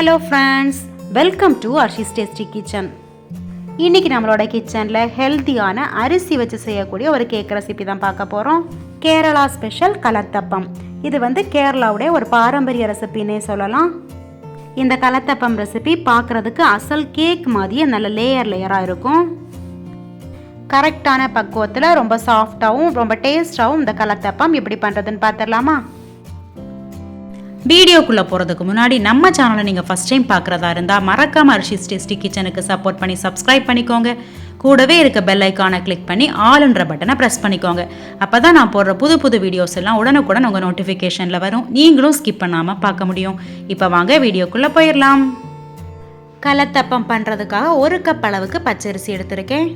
Hello friends welcome to Arshi's tasty kitchen இன்னைக்கு நம்மளோட கிச்சனில் ஹெல்த்தியான அரிசி வச்சு செய்யக்கூடிய ஒரு கேக் ரெசிபி தான் பார்க்க போகிறோம் கேரளா ஸ்பெஷல் கலத்தப்பம். இது வந்து கேரளாவுடைய ஒரு பாரம்பரிய ரெசிபின்னே சொல்லலாம். இந்த கலத்தப்பம் ரெசிபி பார்க்குறதுக்கு அசல் கேக் மாதிரியே நல்ல லேயர் லேயராக இருக்கும். கரெக்டான பக்குவத்தில் ரொம்ப சாஃப்டாகவும் ரொம்ப டேஸ்டாகவும் இந்த கலத்தப்பம் எப்படி பண்ணுறதுன்னு பார்த்துடலாமா? வீடியோக்குள்ளே போகிறதுக்கு முன்னாடி நம்ம சேனலை நீங்கள் ஃபஸ்ட் டைம் பார்க்குறதா இருந்தால் மறக்காம அரிஷிஸ் டேஸ்டி கிச்சனுக்கு சப்போர்ட் பண்ணி சப்ஸ்கிரைப் பண்ணிக்கோங்க. கூடவே இருக்க பெல் ஐக்கானை கிளிக் பண்ணி ஆளுன்ற பட்டனை ப்ரெஸ் பண்ணிக்கோங்க. அப்போ தான் நான் போடுற புது புது வீடியோஸ் எல்லாம் உடனுக்குடன் உங்கள் நோட்டிஃபிகேஷனில் வரும். நீங்களும் ஸ்கிப் பண்ணாமல் பார்க்க முடியும். இப்போ வாங்க வீடியோக்குள்ளே போயிடலாம் கலத்தப்பம் பண்ணுறதுக்காக ஒரு கப் அளவுக்கு பச்சரிசி எடுத்திருக்கேன்.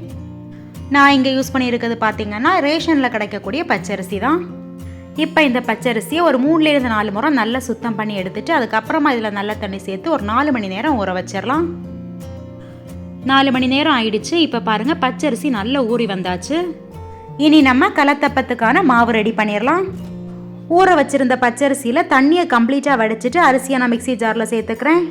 நான் இங்கே யூஸ் பண்ணியிருக்கிறது பார்த்தீங்கன்னா ரேஷனில் கிடைக்கக்கூடிய பச்சரிசி தான். இப்போ இந்த பச்சரிசியை ஒரு மூணுலேருந்து நாலு முறை நல்லா சுத்தம் பண்ணி எடுத்துட்டு அதுக்கப்புறமா இதில் நல்ல தண்ணி சேர்த்து ஒரு நாலு மணி நேரம் ஊற வச்சிடலாம். நாலு மணி நேரம் ஆயிடுச்சு. இப்போ பாருங்கள் பச்சரிசி நல்லா ஊறி வந்தாச்சு. இனி நம்ம கலத்தப்பத்துக்கான மாவு ரெடி பண்ணிடலாம். ஊற வச்சிருந்த பச்சரிசியில் தண்ணியை கம்ப்ளீட்டாக வடிச்சிட்டு அரிசியை நான் மிக்ஸி ஜாரில் சேர்த்துக்கிறேன்.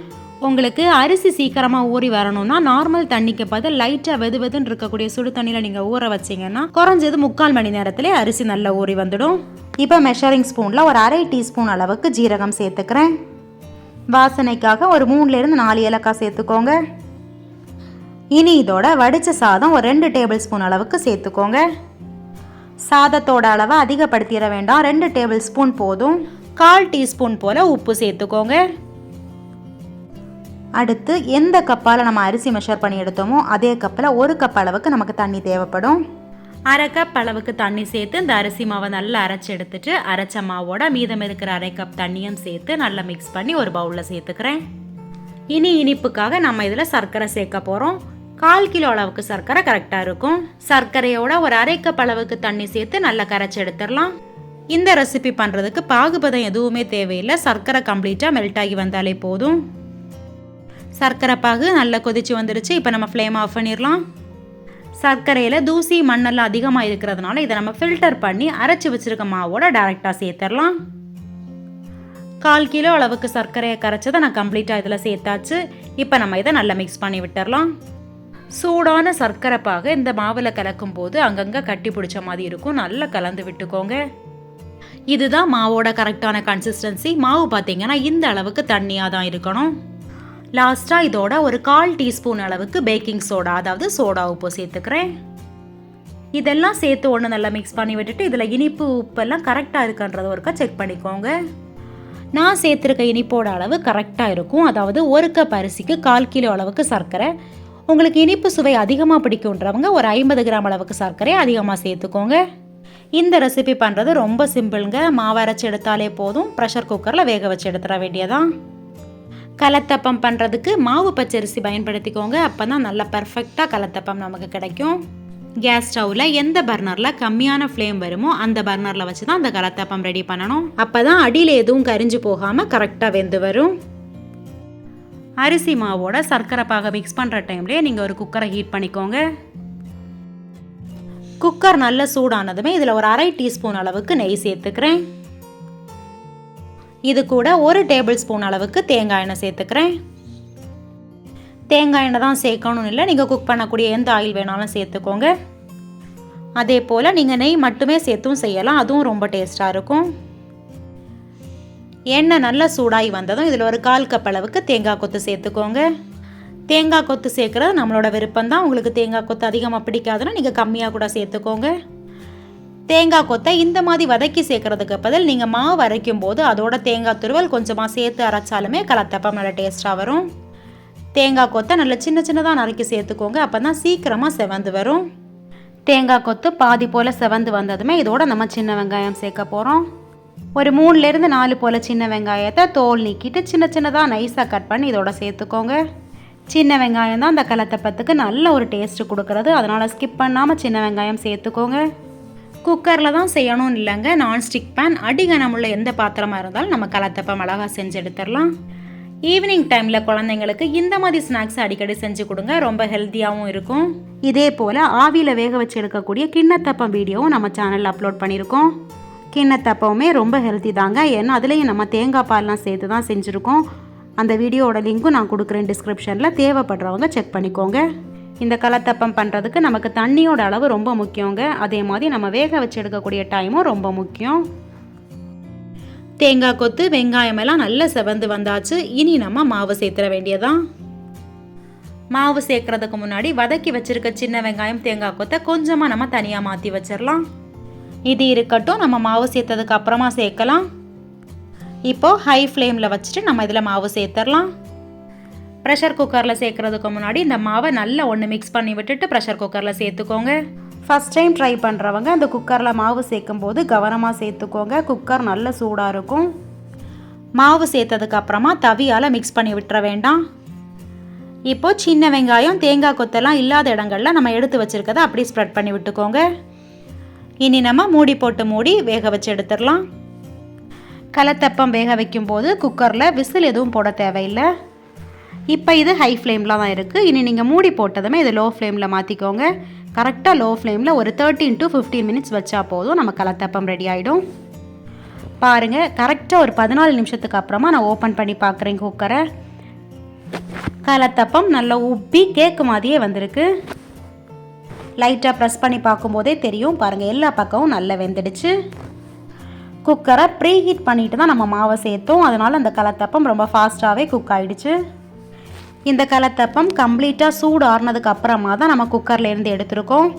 உங்களுக்கு அரிசி சீக்கிரமாக ஊறி வரணும்னா நார்மல் தண்ணிக்கு பதில் லைட்டாக வெது வெதுன்னு இருக்கக்கூடிய சுடு தண்ணியில் நீங்கள் ஊற வச்சீங்கன்னா குறைஞ்சது முக்கால் மணி நேரத்திலே அரிசி நல்லா ஊறி வந்துடும். இப்போ மெஷரிங் ஸ்பூனில் ஒரு அரை டீஸ்பூன் அளவுக்கு ஜீரகம் சேர்த்துக்கிறேன். வாசனைக்காக ஒரு மூணுலேருந்து நாலு ஏலக்காய் சேர்த்துக்கோங்க. இனி இதோட வடித்த சாதம் ஒரு ரெண்டு டேபிள் ஸ்பூன் அளவுக்கு சேர்த்துக்கோங்க. சாதத்தோட அளவை அதிகப்படுத்திட வேண்டாம். ரெண்டு டேபிள் ஸ்பூன் போதும். கால் டீஸ்பூன் போல் உப்பு சேர்த்துக்கோங்க. அடுத்து எந்த கப்பால் நம்ம அரிசி மெஷர் பண்ணி எடுத்தோமோ அதே கப்பில் ஒரு கப் அளவுக்கு நமக்கு தண்ணி தேவைப்படும். அரை கப் அளவுக்கு தண்ணி சேர்த்து இந்த அரிசி மாவை நல்லா அரைச்சி எடுத்துட்டு அரைச்ச மாவோட மீதம் இருக்கிற அரை கப் தண்ணியும் சேர்த்து நல்லா மிக்ஸ் பண்ணி ஒரு பவுலில் சேர்த்துக்கிறேன். இனி இனிப்புக்காக நம்ம இதில் சர்க்கரை சேர்க்க போகிறோம் கால் கிலோ அளவுக்கு சர்க்கரை கரெக்டாக இருக்கும். சர்க்கரையோட ஒரு அரை கப் அளவுக்கு தண்ணி சேர்த்து நல்லா கரைச்சி எடுத்துடலாம். இந்த ரெசிபி பண்ணுறதுக்கு பாகுபதம் எதுவுமே தேவையில்லை. சர்க்கரை கம்ப்ளீட்டாக மெல்ட் ஆகி வந்தாலே போதும். சர்க்கரை பாகு நல்லா கொதிச்சு வந்துருச்சு. இப்போ நம்ம ஃப்ளேம் ஆஃப் பண்ணிடலாம். சர்க்கரையில் தூசி மண்ணெல்லாம் அதிகமாக இருக்கிறதுனால இதை நம்ம ஃபில்டர் பண்ணி அரைச்சி வச்சிருக்க மாவோட டைரெக்டாக சேர்த்துடலாம். கால் கிலோ அளவுக்கு சர்க்கரையை கரைச்சதை நான் கம்ப்ளீட்டாக இதில் சேர்த்தாச்சு. இப்போ நம்ம இதை நல்லா மிக்ஸ் பண்ணி விட்டுறலாம் சூடான சர்க்கரை பாக இந்த மாவில் கலக்கும் போது அங்கங்கே கட்டி பிடிச்ச மாதிரி இருக்கும். நல்லா கலந்து விட்டுக்கோங்க. இதுதான் மாவோட கரெக்டான கன்சிஸ்டன்சி மாவு பார்த்தீங்கன்னா இந்த அளவுக்கு தண்ணியாக தான் இருக்கணும். லாஸ்ட்டாக இதோட ஒரு கால் டீஸ்பூன் அளவுக்கு பேக்கிங் சோடா அதாவது சோடா உப்பு சேர்த்துக்கிறேன். இதெல்லாம் சேர்த்து ஒன்று நல்லா மிக்ஸ் பண்ணி விட்டுட்டு இதில் இனிப்பு உப்பெல்லாம் கரெக்டாக இருக்கான்றத ஒருக்கா செக் பண்ணிக்கோங்க. நான் சேர்த்துருக்க இனிப்போட அளவு கரெக்டாக இருக்கும். அதாவது ஒரு கப் அரிசிக்கு கால் கிலோ அளவுக்கு சர்க்கரை. உங்களுக்கு இனிப்பு சுவை அதிகமாக பிடிக்குன்றவங்க ஒரு ஐம்பது கிராம் அளவுக்கு சர்க்கரை அதிகமாக சேர்த்துக்கோங்க. இந்த ரெசிபி பண்ணுறது ரொம்ப சிம்பிளுங்க மாவு அரைச்சி எடுத்தாலே போதும். ப்ரெஷர் குக்கரில் வேக வச்சு எடுத்துட வேண்டியதான் கலத்தப்பம் பண்ணுறதுக்கு மாவு பச்சரிசி பயன்படுத்திக்கோங்க. அப்போ தான் நல்லா பர்ஃபெக்டாக கலத்தப்பம் நமக்கு கிடைக்கும். கேஸ் ஸ்டவ்வில் எந்த பர்னரில் கம்மியான ஃப்ளேம் வருமோ அந்த பர்னரில் வச்சு தான் அந்த கலத்தப்பம் ரெடி பண்ணணும். அப்போ தான் அடியில் எதுவும் கரிஞ்சு போகாமல் கரெக்டாக வெந்து வரும். அரிசி மாவோட சர்க்கரை பாக மிக்ஸ் பண்ணுற டைம்லேயே நீங்கள் ஒரு குக்கரை ஹீட் பண்ணிக்கோங்க. குக்கர் நல்ல சூடானதுமே இதில் ஒரு அரை டீஸ்பூன் அளவுக்கு நெய் சேர்த்துக்கிறேன். இது கூட ஒரு டேபிள் ஸ்பூன் அளவுக்கு தேங்காய் எண்ணெய் சேர்த்துக்கிறேன். தேங்காய் எண்ணெய் தான் சேர்க்கணும்னு இல்லை நீங்கள் குக் பண்ணக்கூடிய எந்த ஆயில் வேணாலும் சேர்த்துக்கோங்க. அதே போல் நீங்கள் நெய் மட்டுமே சேர்த்தும் செய்யலாம் அதுவும் ரொம்ப டேஸ்ட்டாக இருக்கும். எண்ணெய் நல்லா சூடாகி வந்ததும் இதில் ஒரு கால் கப் அளவுக்கு தேங்காய் கொத்து சேர்த்துக்கோங்க. தேங்காய் கொத்து சேர்க்குறது நம்மளோட விருப்பம் தான் உங்களுக்கு தேங்காய் கொத்து அதிகமாக பிடிக்காதுன்னா நீங்கள் கம்மியாக கூட சேர்த்துக்கோங்க. தேங்காய் கொத்தை இந்த மாதிரி வதக்கி சேர்க்கறதுக்கு பதில் நீங்கள் மாவு அரைக்கும் போது அதோட தேங்காய் துருவல் கொஞ்சமாக சேர்த்து அரைச்சாலுமே கலத்தப்பம் நல்லா டேஸ்ட்டாக வரும். தேங்காய் கொத்தை நல்லா சின்ன சின்னதாக நறுக்கி சேர்த்துக்கோங்க. அப்போ தான் சீக்கிரமாக செவந்து வரும். தேங்காய் கொத்து பாதி போல் செவந்து வந்ததுமே இதோட நம்ம சின்ன வெங்காயம் சேர்க்க போகிறோம் ஒரு மூணுலேருந்து நாலு போல் சின்ன வெங்காயத்தை தோல் நீக்கிட்டு சின்ன சின்னதாக நைஸாக கட் பண்ணி இதோட சேர்த்துக்கோங்க. சின்ன வெங்காயம் தான் அந்த கலத்தப்பத்துக்கு நல்ல ஒரு டேஸ்ட்டு கொடுக்குறது. அதனால் ஸ்கிப் பண்ணாமல் சின்ன வெங்காயம் சேர்த்துக்கோங்க. குக்கரில் தான் செய்யணும்னு இல்லைங்க. நான்ஸ்டிக் பேன் அடிகனமுள்ள எந்த பாத்திரமாக இருந்தாலும் நம்ம கலத்தப்பம் அழகாக செஞ்சு எடுத்துடலாம். ஈவினிங் டைமில் குழந்தைங்களுக்கு இந்த மாதிரி ஸ்நாக்ஸ் அடிக்கடி செஞ்சு கொடுங்க. ரொம்ப ஹெல்த்தியாகவும் இருக்கும். இதே போல் ஆவியில் வேக வச்சு எடுக்கக்கூடிய கிண்ணத்தப்பம் வீடியோவும் நம்ம சேனலில் அப்லோட் பண்ணியிருக்கோம். கிண்ணத்தப்பவுமே ரொம்ப ஹெல்த்தி தாங்க. ஏன்னா அதுலேயும் நம்ம தேங்காய் பால்லாம் சேர்த்து தான் செஞ்சுருக்கோம். அந்த வீடியோவோட லிங்க்கும் நான் கொடுக்குறேன் டிஸ்கிரிப்ஷனில் தேவைப்படுறவங்க செக் பண்ணிக்கோங்க. இந்த கலத்தப்பம் பண்ணுறதுக்கு நமக்கு தண்ணியோட அளவு ரொம்ப முக்கியங்க. அதே மாதிரி நம்ம வேக வச்சு எடுக்கக்கூடிய டைமும் ரொம்ப முக்கியம். தேங்காய் கொத்து வெங்காயம் எல்லாம் நல்லா செவந்து வந்தாச்சு. இனி நம்ம மாவு சேர்த்துற வேண்டியதான் மாவு சேர்க்கறதுக்கு முன்னாடி வதக்கி வச்சிருக்க சின்ன வெங்காயம் தேங்காய் கொத்தை கொஞ்சமாக நம்ம தனியாக மாற்றி வச்சிடலாம் இது இருக்கட்டும். நம்ம மாவு சேர்த்ததுக்கு அப்புறமா சேர்க்கலாம். இப்போ ஹை ஃப்ளேமில் வச்சுட்டு நம்ம இதில் மாவு சேர்த்துடலாம் ப்ரெஷர் குக்கரில் சேர்க்கறதுக்கு முன்னாடி இந்த மாவை நல்லா ஒன்று மிக்ஸ் பண்ணி விட்டுட்டு ப்ரெஷர் குக்கரில் சேர்த்துக்கோங்க. ஃபஸ்ட் டைம் ட்ரை பண்ணுறவங்க அந்த குக்கரில் மாவு சேர்க்கும் போது கவனமாக சேர்த்துக்கோங்க. குக்கர் நல்ல சூடாக இருக்கும். மாவு சேர்த்ததுக்கு அப்புறமா தவியால் மிக்ஸ் பண்ணி விட்டுற வேண்டாம். இப்போது சின்ன வெங்காயம் தேங்காய் கொத்தெல்லாம் இல்லாத இடங்கள்ல நம்ம எடுத்து வச்சுருக்கதை அப்படியே ஸ்ப்ரெட் பண்ணி விட்டுக்கோங்க. இனி நம்ம மூடி போட்டு மூடி வேக வச்சு எடுத்துடலாம். கலத்தப்பம் வேக வைக்கும்போது குக்கரில் விசில் எதுவும் போட தேவையில்லை. இப்போ இது ஹை ஃப்ளேமில் தான் இருக்குது இனி நீங்கள் மூடி போட்டதுமே இது லோ ஃப்ளேமில் மாற்றிக்கோங்க கரெக்டாக லோ ஃப்ளேமில் ஒரு தேர்ட்டின் டு ஃபிஃப்டீன் மினிட்ஸ் வச்சா போதும். நம்ம கலத்தப்பம் ரெடி ஆகிடும் பாருங்கள் கரெக்டாக ஒரு பதினாலு நிமிஷத்துக்கு அப்புறமா நான் ஓப்பன் பண்ணி பார்க்குறேன் குக்கரை கலத்தப்பம் நல்லா உப்பி கேக்கு மாதிரியே வந்திருக்கு. லைட்டாக ப்ரெஸ் பண்ணி பார்க்கும்போதே தெரியும். பாருங்கள் எல்லா பக்கமும் நல்லா வெந்துடுச்சு. குக்கரை ப்ரீ ஹீட் பண்ணிட்டு தான் நம்ம மாவை சேர்த்தோம். அதனால் அந்த கலத்தப்பம் ரொம்ப ஃபாஸ்ட்டாகவே குக் ஆகிடுச்சு இந்த கலத்தப்பம் கம்ப்ளீட்டாக சூடு ஆறுனதுக்கு அப்புறமா தான் நம்ம குக்கர்லேருந்து எடுத்திருக்கோம்.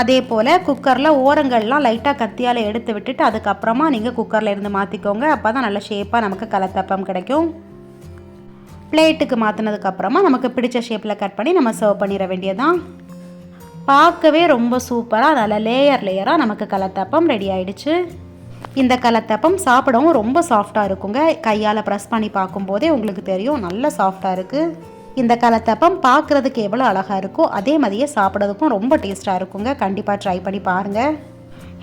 அதே போல் குக்கரில் ஓரங்கள்லாம் லைட்டாக கத்தியால் எடுத்து விட்டுட்டு அதுக்கப்புறமா நீங்கள் குக்கர்லேருந்து மாற்றிக்கோங்க அப்போ தான் நல்ல ஷேப்பாக நமக்கு கலத்தப்பம் கிடைக்கும். பிளேட்டுக்கு மாற்றினதுக்கப்புறமா நமக்கு பிடிச்ச ஷேப்பில் கட் பண்ணி நம்ம சர்வ் பண்ணிட வேண்டியதான் பார்க்கவே ரொம்ப சூப்பராக நல்ல லேயர் லேயராக நமக்கு கலத்தப்பம் ரெடி ஆயிடுச்சு. இந்த கலத்தப்பம் சாப்பிடவும் ரொம்ப சாஃப்டாக இருக்குங்க. கையால் ப்ரெஸ் பண்ணி பார்க்கும்போதே உங்களுக்கு தெரியும் நல்ல சாஃப்டாக இருக்குது இந்த கலத்தப்பம் பார்க்குறதுக்கு எவ்வளோ அழகாக இருக்கோ அதே மாதிரியே சாப்பிட்றதுக்கும் ரொம்ப டேஸ்ட்டாக இருக்குங்க. கண்டிப்பாக ட்ரை பண்ணி பாருங்கள்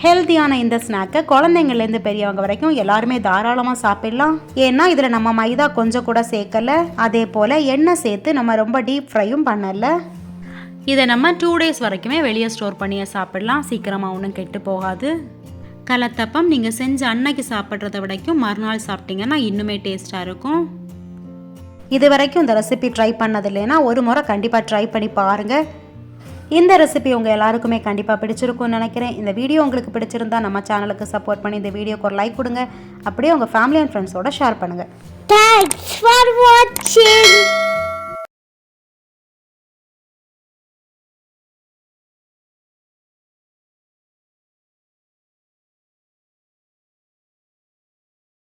ஹெல்த்தியான இந்த ஸ்நாக்கை குழந்தைங்கள்லேருந்து பெரியவங்க வரைக்கும் எல்லாருமே தாராளமாக சாப்பிடலாம். ஏன்னா இதில் நம்ம மைதா கொஞ்சம் கூட சேர்க்கல. அதே போல் எண்ணெய் சேர்த்து நம்ம ரொம்ப டீப் ஃப்ரையும் பண்ணலை. இதை நம்ம டூ டேஸ் வரைக்குமே வெளியே ஸ்டோர் பண்ணியே சாப்பிடலாம். சீக்கிரமாக ஒன்றும் கெட்டு போகாது. கலத்தப்பம் நீங்கள் செஞ்ச அன்னைக்கு சாப்பிட்றத விடைக்கும் மறுநாள் சாப்பிட்டீங்கன்னா இன்னுமே டேஸ்ட்டாக இருக்கும். இது வரைக்கும் இந்த ரெசிபி ட்ரை பண்ணது இல்லைன்னா ஒரு முறை கண்டிப்பாக ட்ரை பண்ணி பாருங்கள் இந்த ரெசிபி உங்கள் எல்லாருக்குமே கண்டிப்பாக பிடிச்சிருக்கும்னு நினைக்கிறேன். இந்த வீடியோ உங்களுக்கு பிடிச்சிருந்தா நம்ம சேனலுக்கு சப்போர்ட் பண்ணி இந்த வீடியோக்கு ஒரு லைக் கொடுங்க. அப்படியே உங்கள் ஃபேமிலி அண்ட் ஃப்ரெண்ட்ஸோட ஷேர் பண்ணுங்கள் Thanks for watching.